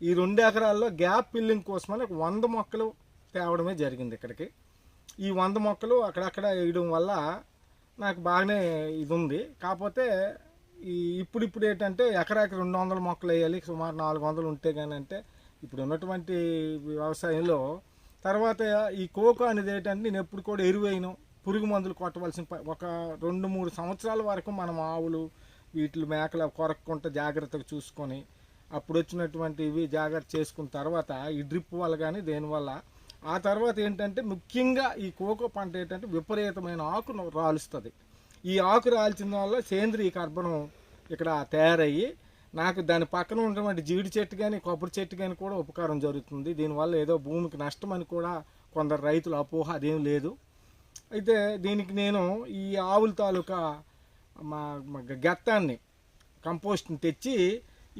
ఈ రెండు ఎకరాల్లో గ్యాప్ ఫిల్లింగ్ కోసమని ఒక వంద మొక్కలు తేవడమే జరిగింది ఇక్కడికి. ఈ వంద మొక్కలు అక్కడక్కడ వేయడం వల్ల నాకు బాగానే ఇది ఉంది కాకపోతే ఈ ఇప్పుడిప్పుడు ఏంటంటే ఎకరాకి రెండు వందల మొక్కలు వేయాలి సుమారు నాలుగు వందలు ఉంటే కానీ అంటే ఇప్పుడు ఉన్నటువంటి వ్యవసాయంలో తర్వాత ఈ కోకో అనేది ఏంటంటే నేను ఎప్పుడు కూడా ఎరువేయను. పురుగు మందులు కొట్టవలసిన ఒక రెండు మూడు సంవత్సరాల వరకు మనం ఆవులు వీటి మేకలు కొరక్కుంటే జాగ్రత్తగా చూసుకొని అప్పుడు వచ్చినటువంటి ఇవి జాగ్రత్త చేసుకున్న తర్వాత ఈ డ్రిప్ వల్ల కానీ దేనివల్ల ఆ తర్వాత ఏంటంటే ముఖ్యంగా ఈ కోకో పంట ఏంటంటే విపరీతమైన ఆకు రాలుస్తుంది. ఈ ఆకు రాల్చిన వల్ల సేంద్రియ కర్బనం ఇక్కడ తయారయ్యి నాకు దాని పక్కన ఉన్నటువంటి జీడి చెట్టు కానీ కొబ్బరి చెట్టు కానీ కూడా ఉపకారం జరుగుతుంది. దీనివల్ల ఏదో భూమికి నష్టం అని కూడా కొందరు రైతుల అపోహ అదేం లేదు. అయితే దీనికి నేను ఈ ఆవుల తాలూకా మా మా గత్తాన్ని కంపోస్ట్ని తెచ్చి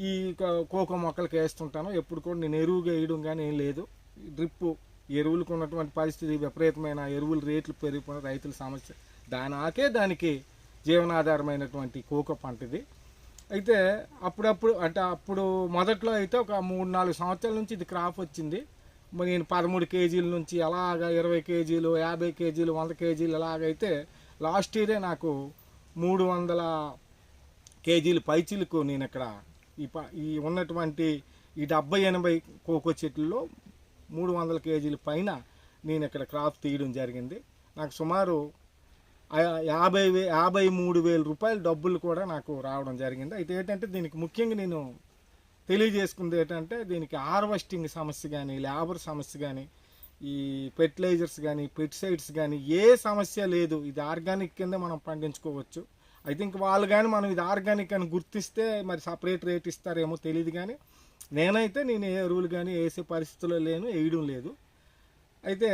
ఈ కోకో మొక్కలకి వేస్తుంటాను. ఎప్పుడు కూడా నేను ఎరువుగా వేయడం కానీ ఏం లేదు. డ్రిప్పు ఎరువులకు ఉన్నటువంటి పరిస్థితి విపరీతమైన ఎరువుల రేట్లు పెరిగిపోయిన రైతుల సమస్య. దాని ఆకే దానికి జీవనాధారమైనటువంటి కోకో పంట ఇది. అయితే అప్పుడప్పుడు అంటే అప్పుడు మొదట్లో అయితే ఒక మూడు నాలుగు సంవత్సరాల నుంచి ఇది క్రాప్ వచ్చింది. నేను పదమూడు కేజీల నుంచి అలాగా ఇరవై కేజీలు యాభై కేజీలు వంద కేజీలు ఎలాగైతే లాస్ట్ ఇయరే నాకు మూడు వందల కేజీలు పైచీలకు నేను ఇక్కడ ఈ ప ఈ ఉన్నటువంటి ఈ డెబ్బై ఎనభై కోకో చెట్లలో మూడు వందల కేజీల పైన నేను ఇక్కడ క్రాప్ తీయడం జరిగింది. నాకు సుమారు యాభై వే యాభై మూడు వేల రూపాయల డబ్బులు కూడా నాకు రావడం జరిగింది. అయితే ఏంటంటే దీనికి ముఖ్యంగా నేను తెలియజేసుకుంది ఏంటంటే దీనికి హార్వెస్టింగ్ సమస్య కానీ లేబర్ సమస్య కానీ ఈ ఫెర్టిలైజర్స్ కానీ పెస్టిసైడ్స్ కానీ ఏ సమస్య లేదు. ఇది ఆర్గానిక్ కింద మనం పండించుకోవచ్చు. ఐ థింక్ వాళ్ళు కానీ మనం ఇది ఆర్గానిక్ అని గుర్తిస్తే మరి సపరేట్ రేట్ ఇస్తారేమో తెలియదు కానీ నేనైతే నేను ఏ ఎరువులు కానీ వేసే పరిస్థితుల్లో లేను వేయడం లేదు. అయితే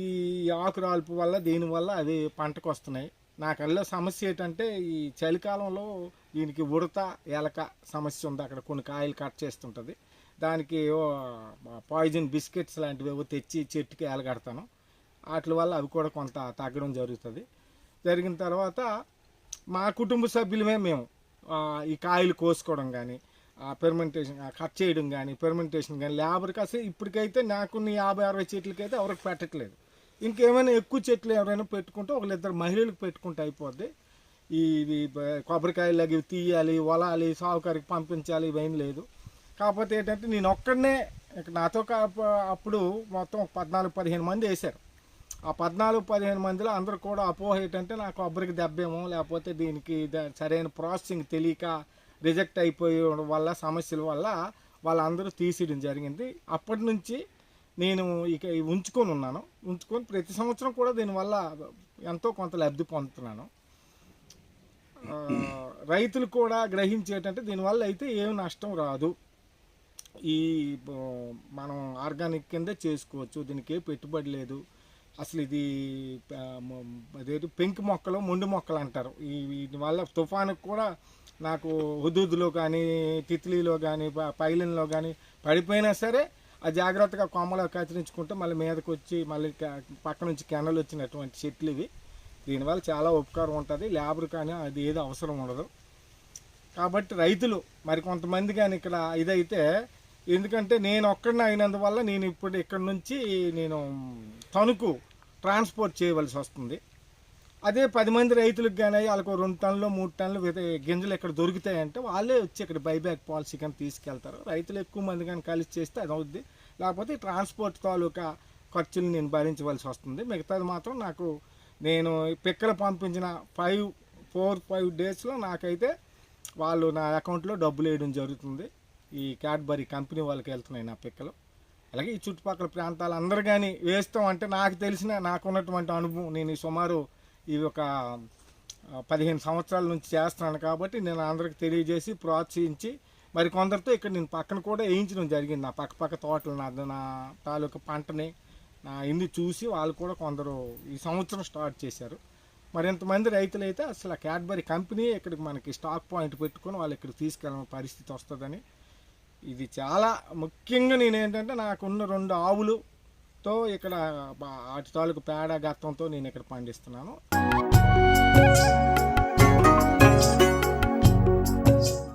ఈ ఆకు రాల్పు వల్ల దీనివల్ల అవి పంటకు వస్తున్నాయి. నాకల్లా సమస్య ఏంటంటే ఈ చలికాలంలో దీనికి ఉడత ఎలక సమస్య ఉంది అక్కడ. కొన్ని కాయలు కట్ చేస్తుంటుంది. దానికి పాయిజన్ బిస్కెట్స్ లాంటివి ఏవో తెచ్చి చెట్టుకి ఎలగడతాను వాటి వల్ల అవి కూడా కొంత తగ్గడం జరుగుతుంది. జరిగిన తర్వాత మా కుటుంబ సభ్యులమే మేము ఈ కాయలు కోసుకోవడం కానీ పెర్మెంటేషన్ కట్ చేయడం కానీ పెర్మెంటేషన్ కానీ లేబర్కి అసలు ఇప్పటికైతే నాకున్న యాభై అరవై చెట్లకైతే ఎవరికి పెట్టట్లేదు. ఇంకేమైనా ఎక్కువ చెట్లు ఎవరైనా పెట్టుకుంటే ఒకళ్ళిద్దరు మహిళలకు పెట్టుకుంటే అయిపోద్ది. ఈ ఇవి కొబ్బరికాయలు అవి తీయాలి వలాలి సావుకారికి పంపించాలి ఇవేం లేదు. కాకపోతే ఏంటంటే నేను ఒక్కడనే నాతో అప్పుడు మొత్తం పద్నాలుగు పదిహేను మంది వేశారు. ఆ పద్నాలుగు పదిహేను మందిలో అందరూ కూడా అపోహ ఏంటంటే నా కొబ్బరికి దెబ్బేమో లేకపోతే దీనికి ద- సరైన ప్రాసెసింగ్ తెలియక రిజెక్ట్ అయిపోయడం వల్ల సమస్యల వల్ల వాళ్ళందరూ తీసేయడం జరిగింది. అప్పటి నుంచి నేను ఇక ఉంచుకొని ఉన్నాను. ఉంచుకొని ప్రతి సంవత్సరం కూడా దీనివల్ల ఎంతో కొంత లబ్ధి పొందుతున్నాను. రైతులు కూడా గ్రహించేటంటే దీనివల్ల అయితే ఏం నష్టం రాదు. ఈ మనం ఆర్గానిక్ కిందే చేసుకోవచ్చు. దీనికి ఏ పెట్టుబడి లేదు. అసలు ఇది అదేదో పెంకు మొక్కలు మొండి మొక్కలు అంటారు. ఈ వీటి వల్ల తుఫానుకు కూడా నాకు హుదూదులో కానీ తిత్లీలో కానీ ప- కానీ పడిపోయినా సరే ఆ జాగ్రత్తగా కొమ్మలు కత్తిరించుకుంటే మళ్ళీ మీదకి వచ్చి మళ్ళీ పక్క నుంచి కెనలు వచ్చినటువంటి చెట్లు ఇవి. దీనివల్ల చాలా ఉపకారం ఉంటుంది. లేబర్ కానీ అది ఏదో అవసరం ఉండదు. కాబట్టి రైతులు మరి కొంతమంది కానీ ఇక్కడ ఇదైతే ఎందుకంటే నేను ఒక్కడిని అయినందువల్ల నేను ఇప్పుడు ఇక్కడ నుంచి నేను తణుకు ట్రాన్స్పోర్ట్ చేయవలసి వస్తుంది. అదే పది మంది రైతులకు కానీ వాళ్ళకు రెండు టన్నులు మూడు టన్నులు గింజలు ఇక్కడ దొరుకుతాయంటే వాళ్ళే వచ్చి ఇక్కడ బైబ్యాక్ పాలసీ కానీ తీసుకెళ్తారు. రైతులు ఎక్కువ మంది కానీ కలిసి చేస్తే అది అవుద్ది. లేకపోతే ఈ ట్రాన్స్పోర్ట్ తాలూకా ఖర్చులు నేను భరించవలసి వస్తుంది. మిగతాది మాత్రం నాకు నేను పిక్కలు పంపించిన ఫైవ్ ఫోర్ ఫైవ్ డేస్లో నాకైతే వాళ్ళు నా అకౌంట్లో డబ్బులు వేయడం జరుగుతుంది. ఈ క్యాడ్బరీ కంపెనీ వాళ్ళకి వెళ్తున్నాయి నా పిక్కలు. అలాగే ఈ చుట్టుపక్కల ప్రాంతాలు అందరు కానీ వేస్తాం అంటే నాకు తెలిసిన నాకున్నటువంటి అనుభవం నేను సుమారు ఇవి ఒక పదిహేను సంవత్సరాల నుంచి చేస్తున్నాను కాబట్టి నేను అందరికి తెలియజేసి ప్రోత్సహించి మరి కొందరితో ఇక్కడ నేను పక్కన కూడా వేయించడం జరిగింది. నా పక్క పక్క తోటలు నా నా తాలూకా పంటని నా ఇన్ని చూసి వాళ్ళు కూడా కొందరు ఈ సంవత్సరం స్టార్ట్ చేశారు. మరింతమంది రైతులు అయితే అసలు ఆ క్యాడ్బరీ కంపెనీ ఇక్కడికి మనకి స్టాక్ పాయింట్ పెట్టుకొని వాళ్ళు ఇక్కడ తీసుకెళ్ళిన పరిస్థితి వస్తుందని ఇది చాలా ముఖ్యంగా నేను ఏంటంటే నాకున్న రెండు ఆవులుతో ఇక్కడ బా- వాటి తాలూకు పేడ గత్తంతో నేను ఇక్కడ పండిస్తున్నాను.